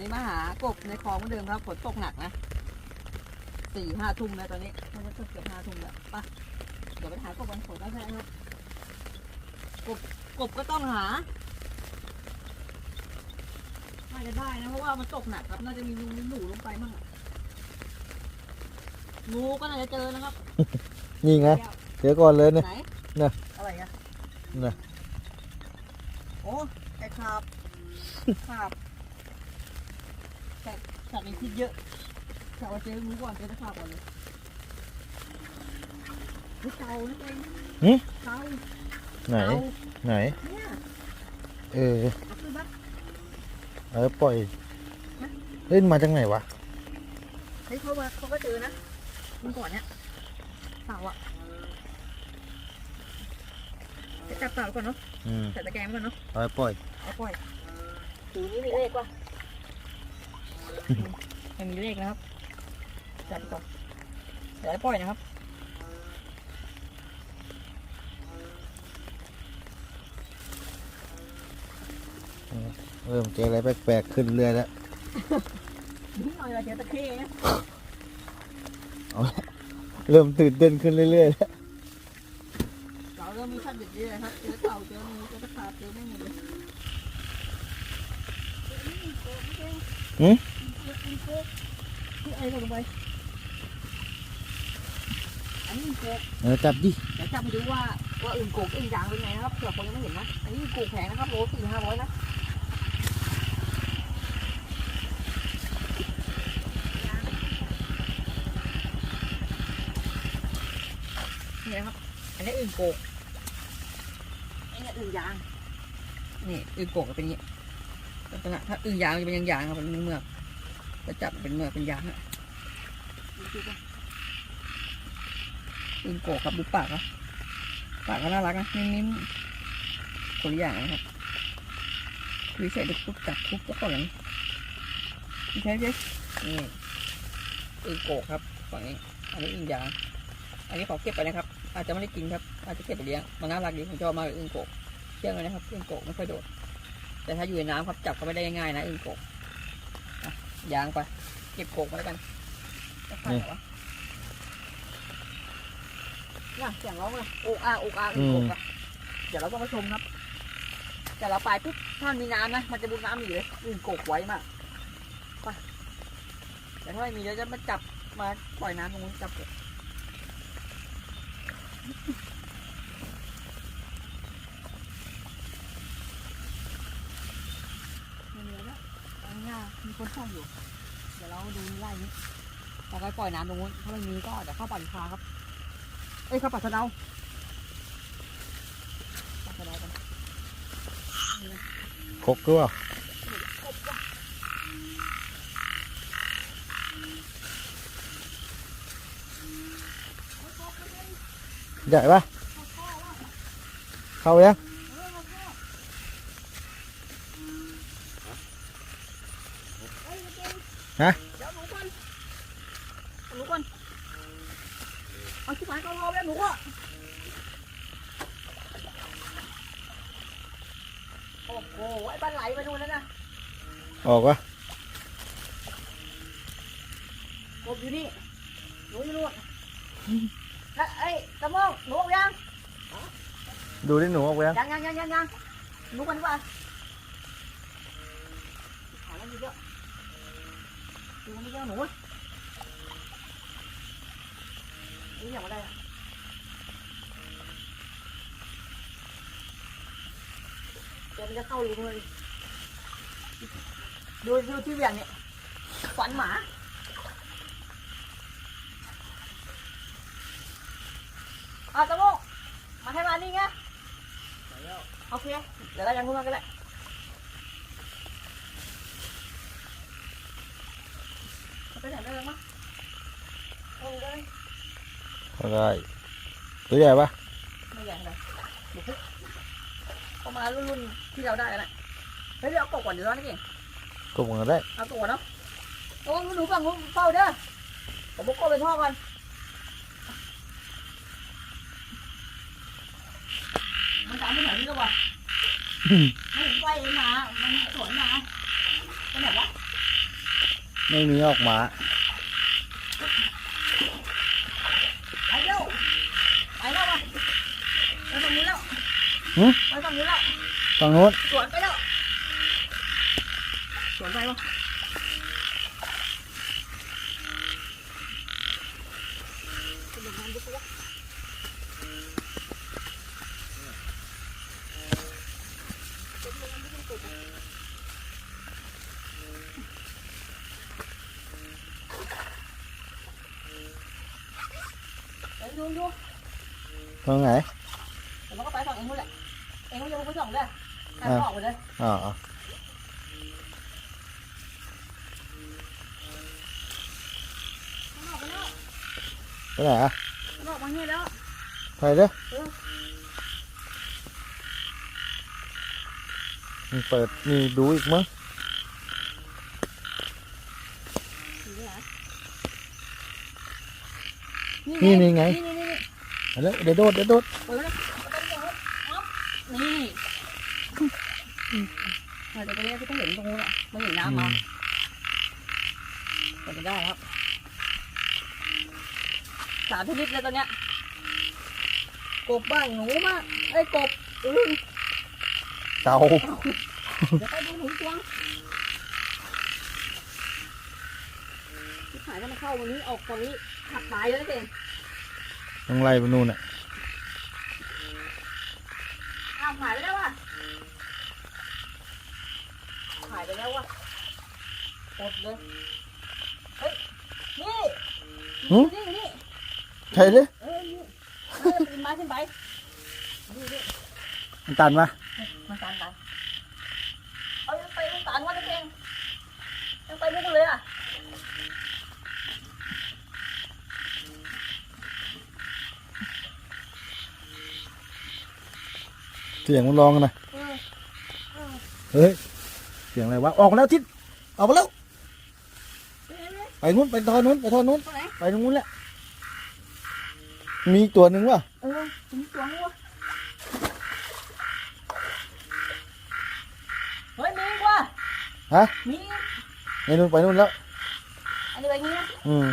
นี้มาหากบในคลองเหมือนเดิมครับฝนตกหนักนะสี่ห้าทุ่มแล้วตอนนี้มันก็เกือบห้าทุ่มแล้วไปเดี๋ยวไปหากบวันฝนแล้วใช่ครับกบกบก็ต้องหาน่าจะได้นะเพราะว่ามันตกหนักครับน่าจะมีงูหนูลงไปมั่งอะงูก็น่าจะเจอนะครับนี่ไงเดี๋ยวก่อนเลยเนี่ยไหนน่ะอะไรอะน่ะโอ้ไก่ขาบขาบแต่ สัตว์มีพิษเยอะแต่ว่าเจองูก่อนเจอตะขาบก่อนเลยเฮ้ยเต่านั่นเองหึ เต่าไหน เต่าไหน เนี่ยเออ เอาขึ้นมาเออ ปล่อยเล่นมาจากไหนวะ เฮ้ยเขามาเขาก็เจอนะมันก่อนเนี่ยเต่าอะจะจับเต่าก่อนเนาะอืมใส่ตะแกรงไว้ก่อนเนาะ เอาไปปล่อย เอาปล่อย ดูนี่มีเลขป่ะ ยังมีเลขนะครับ จัดก่อนเดี๋ยวให้ปล่อยนะครับเริ่มเจออะไรแปลกๆขึ้นเรื่อยแล้วนิดหน่อยเราเจอตะเข้นะเริ่มตื่นเต้นขึ้นเรื่อยๆแล้วเราเริ่มมีสัตว์เด็ดเยอะครับเจอเต่าเจองูเจอตะขาบเจอไม่หมดเลยคือ เออจับดิเดี๋ยวจับไปดูว่าว่าอึ่งโกกอึ่งยางเป็นไงนะครับเผื่อคนยังไม่เห็นนะ อันนี้อึ่งโกกแพงนะครับโลสี่ห้าร้อยนะนี่นะครับ อันนี้อึ่งโกกอันนี้อึ่งยาง นี่อึ่งโกกเป็นอย่างนี้ลักษณะถ้าอึ่งยางจะเป็นยางๆครับเป็นเมือก จะจับเป็นเมือเป็นยางฮะอึ่งโกกครับดูปากนะปากก็น่ารักนะนิ่มๆคนละอย่างนะครับวิเศษดูปุ๊บจับปุ๊บก็ก่อนไม่ใช่ใช่นี่อึ่งโกกครับฝั่งนี้ อันนี้อึ่งยางอันนี้ขอเก็บไปนะครับ อาจจะไม่ได้กินครับ อาจจะเก็บไปเลี้ยง มันน่ารักดีผมชอบมากเลยอึ่งโกกเชื่องเลยนะครับอึ่งโกกไม่ค่อยโดด แต่ถ้าอยู่ในน้ำครับจับเขาไม่ได้ง่ายนะอึ่งโกะ ยางไป เก็บโกกมาแล้วกันจะขาดเหรอวะน่ะเสียงร้องเลยโอกอาโอกอาอึ่งโกกอะเดี๋ยวเราต้องมาชมครับ แต่เราไปปุ๊บถ้ามันมีน้ำนะ มันจะบุนน้ำอยู่เลยอึ่งโกกไว้มากไปแต่ถ้าไม่มีเดี๋ยวจะมาจับมาปล่อยน้ำตรงนู้นจับเก็บ ไม่มีแล้ว นนี้มีคนเข้าอยู่ เดี๋ยวเราดูไล่นี้เราก็ปล่อยน้ำตรงนู้นถ้าไม่มีก็เดี๋ยวเข้าป่าดิคาครับ เอ้ยเข้าป่าสะเดาป่าสะเดากันคกหรือเปล่าใหญ่ปะเข้ายังะ เดี๋ยวหนูก่อนหนูก่อนเอาชิบหายก็รอแล้ว หนูก็โอ้โหไอ้ปลาไหลมาดูแล้วนะออกว ดูไม่ยอะหนูนี่อย่างไรอะเดี๋ยวมันจะเข้ารูเลยดูดูที่เวียงเนี่ยฝันหมาเอาตะโมงมาให้มานี่ไงโอเค เดี๋ยวเรายังพูดมากันแหละ ไปไหนได้แล้วมั้งลงเลยเข้าได้ตัวใหญ่ปะไม่ใหญ่เลยเดี๋ยวปุ๊บประม ไม่มีออกมาไปเร็วไปแล้ววะไปฝั่งนู้นแล้วหึไปฝั่งนู้นแล้วฝั่งโน้นสวนไปแล้วสวนไปวะเดี๋ยวดูดู ฝั่งไหน เดี๋ยวมันก็ไปฝั่งเองนู่นแหละเองก็โยนไปสองเลยให้มันออกไปเลย อ๋ อมันออกไปแล้วไปไหนอะมันออกมาเนี่ยแล้วไปเด้อเออมันเปิดนี่ดูอีกมั้งนี่นี่ไงนี่นี่ไป แล้วเดี๋ยวโดดเดี๋ยวโดดนี่เดี๋ยวตรงนี้ที่ต้องเห็นตรงนู้นอะไม่เห็นน้ำมาเปิดได้ครับสามชนิดเลยตอนเนี้ยกบบ้างหนูบ้างไอ้กบอึ้งเต่าเดี๋ยวไปดูหนูจวงที่ขายมันเข้าวันนี้ออกตอนนี้หักตายแล้วเอง ต้องไล่ไปนู่นอะอ้าวหายไปแล้วว่ะหายไปแล้วว่ะอดเลยเฮ้ยนี่นี่นี่ใช่เลยเออนี่เออปีนไม้ขึ้นไปนี่นี่มันตันมามาตานไปเอายังไปลูกตานวะนี่เองยังไปไม่กันเลยอะ สียงมันร้องกันนะเออเออเฮ้ย เสียงอะไรวะ ออกมาแล้วทิศออกมาแล้วเออเออไปนู้นไปทอนนู้นไปทอนนู้นตัวไหนไปตรงนู้นแหละ มีอีกตัวหนึ่งว่ะเออถึงตัวหัวเฮ้ยมีอีกว่ะฮะ มีอีกไปนู้นไปนู้นแล้ว อันนี้ไปงี้นะอืม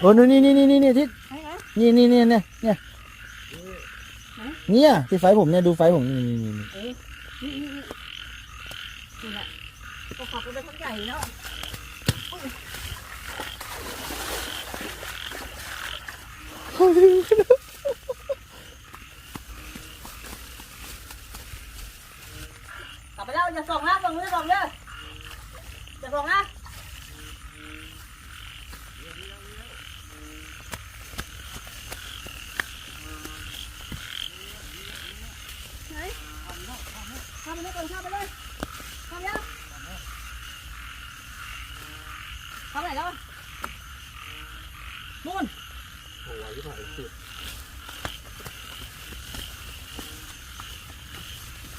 โอ้นู่นนี่นี่นี่นี่นี่ทิศไหนไหนนี่นี่นี่เนี่ยเนี่ย เนี่ยที่ไฟผมเนี่ยดูไฟผมนี่นี่นี่นี่เออนี่นี่นี่นี่แหละก็ขับไปเป็นคนใหญ่เนาะกลับไปแล้วอย่าส่งนะส่งมือส่งเลยอย่าส่งนะไหนเข้าไปเลยก่อนข้าไปเลยข้าไปยังข้าไปไหนแล้วนู่น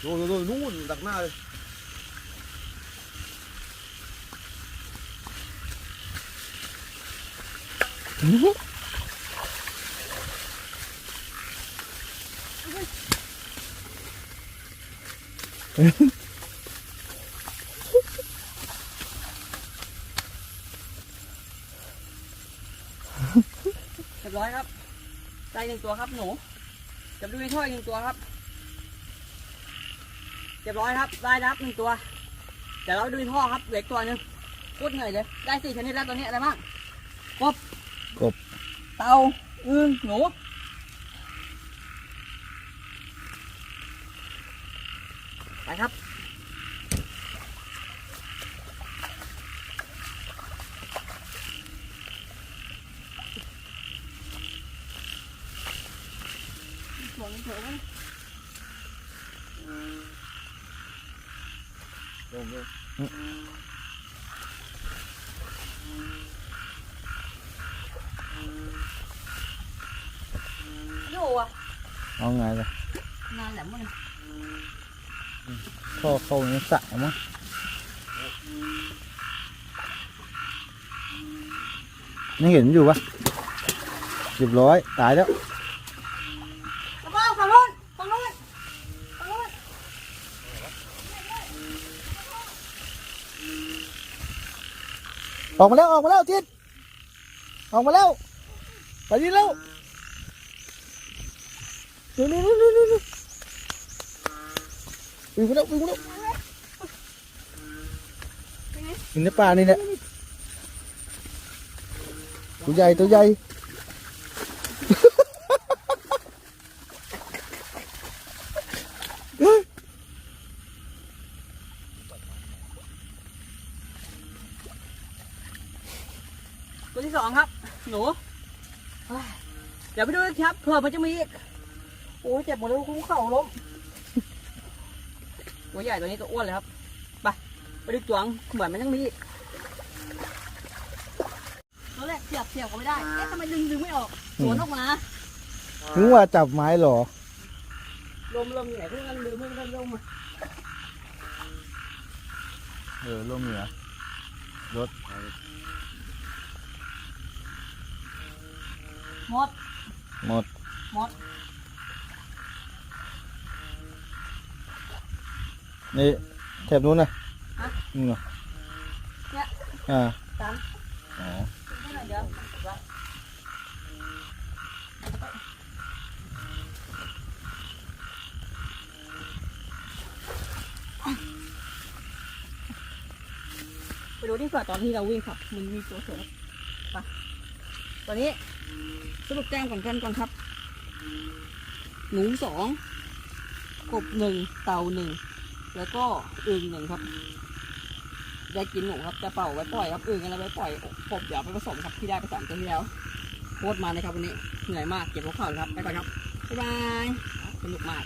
โน่นโน่นนู่นดักหน้าเลย เรียบร้อยครับได้หนึ่งตัวครับหนูจะดูในถ้วยหนึ่งตัวครับเรียบร้อยครับได้นะครับหนึ่งตัวเดี๋ยวเราดูในท่อครับเหลืออกตัวหนึ่งพูดเหนื่อยเลยได้สี่ชนิดแล้วตัวนี้อะไรบ้างกบกบ เต่าอึ่งหนู ไปครับหวงเถอะเว้ยลงเลยอยู่อะเอาไงล่ะนานแหลมมั้งเข้าเข้าในสระมั้งไม่เห็นอยู่ปะเรียบร้อย ตายแล้วแล้วก็ฝั่งนู้นฝั่งนู้นฝั่งนู้นออกมาแล้ว ออกมาแล้วทิศออกมาแล้ว ไปนี่แล้วนี่นี่นี่นี่นี่ วิ่งมาแล้ววิ่งมาแล้วอยู่ในป่านี่แหละตัวใหญ่ตัวใหญ่ ตัวที่สองครับ หนูเฮ้ยเดี๋ยวไปดูกันครับเผื่อมันจะมีอีกโอ้ยเจ็บหมดเลยคุ้มเข่าล้ม ตัวใหญ่ตัวนี้ตัวอ้วนเลยครับไปไปดูจวงเหมือนมันยังมีอีกตัวแรกเสียบเสียบก็ไม่ได้เอ๊ะทำไมดึงดึงไม่ออกสวนออกมาถึงว่าจับไม้เหรอลมลมอยู่ไหนเพื่อนลืมเพื่อนลมมาเออลมเหนือรถหมดหมดหมด นี่แถบนู้นนะฮะ นู่นเหรอเนี่ยอ่าตามอ๋อไม่หน่อยเดี๋ยวไปดูที่ฝ่าตอนที่เราวิ่งครับ มันมีตัวเสือไปตอนนี้สรุปแจ้งก่อนกันก่อนครับ หนูสองกบหนึ่งเต่าหนึ่ง แล้วก็อึ่งหนึ่งครับได้กินหนูครับจะเป่าไว้ปล่อยครับอึ่งอะไรไว้ปล่อยกบเดี๋ยวเอาไปผสมครับที่ได้ไปสามตัวที่แล้วโคตรมาเลยครับวันนี้เหนื่อยมากเก็บหัวเข่าเลยครับไปก่อนครับบ๊ายบายสนุกมาก